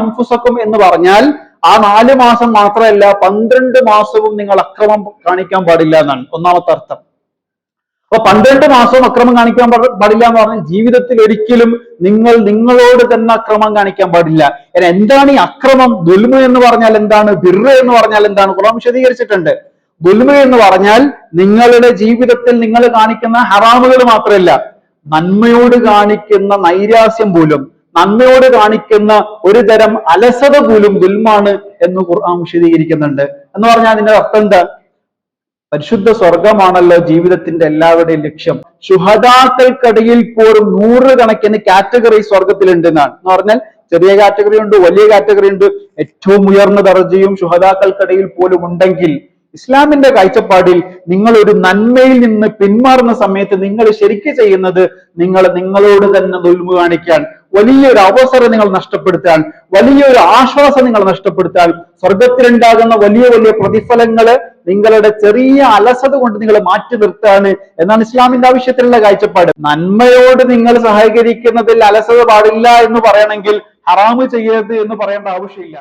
അംഫുസക്കും എന്ന് പറഞ്ഞാൽ ആ നാല് മാസം മാത്രമല്ല പന്ത്രണ്ട് മാസവും നിങ്ങൾ അക്രമം കാണിക്കാൻ പാടില്ല എന്നാണ് ഒന്നാമത്തെ അർത്ഥം. അപ്പൊ പന്ത്രണ്ട് മാസവും അക്രമം കാണിക്കാൻ പാടില്ല എന്ന് പറഞ്ഞാൽ ജീവിതത്തിൽ ഒരിക്കലും നിങ്ങൾ നിങ്ങളോട് തന്നെ അക്രമം കാണിക്കാൻ പാടില്ല. എന്താണ് ഈ അക്രമം? ദുൽമ എന്ന് പറഞ്ഞാൽ എന്താണ്? ബിറ എന്ന് പറഞ്ഞാൽ എന്താണ്? ഖുർആൻ വിശദീകരിച്ചിട്ടുണ്ട്. ദുൽമ എന്ന് പറഞ്ഞാൽ നിങ്ങളുടെ ജീവിതത്തിൽ നിങ്ങൾ കാണിക്കുന്ന ഹറാമുകൾ മാത്രമല്ല നന്മയോട് കാണിക്കുന്ന നൈരാസ്യം പോലും. നന്മയോട് കാണിക്കുന്ന ഒരു തരം അലസത പോലും ദുൽമാണ് എന്ന് ഖുർആൻ വിശദീകരിക്കുന്നുണ്ട്. എന്ന് പറഞ്ഞാൽ അതിന്റെ അർത്ഥം എന്താ? പരിശുദ്ധ സ്വർഗമാണല്ലോ ജീവിതത്തിന്റെ എല്ലാവരുടെയും ലക്ഷ്യം. ശുഹദാക്കൾക്കിടയിൽ പോലും നൂറുകണക്കിന് കാറ്റഗറി സ്വർഗത്തിലുണ്ട് എന്നാണ് എന്ന് പറഞ്ഞാൽ ചെറിയ കാറ്റഗറി ഉണ്ട് വലിയ കാറ്റഗറി ഉണ്ട് ഏറ്റവും ഉയർന്ന ദർജയും ശുഹദാക്കൾക്കിടയിൽ പോലും ഉണ്ടെങ്കിൽ ഇസ്ലാമിന്റെ കാഴ്ചപ്പാടിൽ നിങ്ങൾ ഒരു നന്മയിൽ നിന്ന് പിന്മാറുന്ന സമയത്ത് നിങ്ങൾ ശരിക്ക് ചെയ്യുന്നത് നിങ്ങൾ നിങ്ങളോട് തന്നെ ദുൽമു കാണിക്കാൻ വലിയൊരു അവസരം നിങ്ങൾ നഷ്ടപ്പെടുത്താൻ വലിയൊരു ആശ്വാസം നിങ്ങൾ നഷ്ടപ്പെടുത്താൻ സ്വർഗത്തിലുണ്ടാകുന്ന വലിയ വലിയ പ്രതിഫലങ്ങൾ നിങ്ങളുടെ ചെറിയ അലസത കൊണ്ട് നിങ്ങൾ മാറ്റി നിർത്താണ് എന്നാണ് ഇസ്ലാമിന്റെ ആവശ്യത്തിലുള്ള കാഴ്ചപ്പാട്. നന്മയോട് നിങ്ങൾ സഹകരിക്കുന്നതിൽ അലസത പാടില്ല എന്ന് പറയണമെങ്കിൽ ഹറാമ് ചെയ്യരുത് എന്ന് പറയേണ്ട ആവശ്യമില്ല.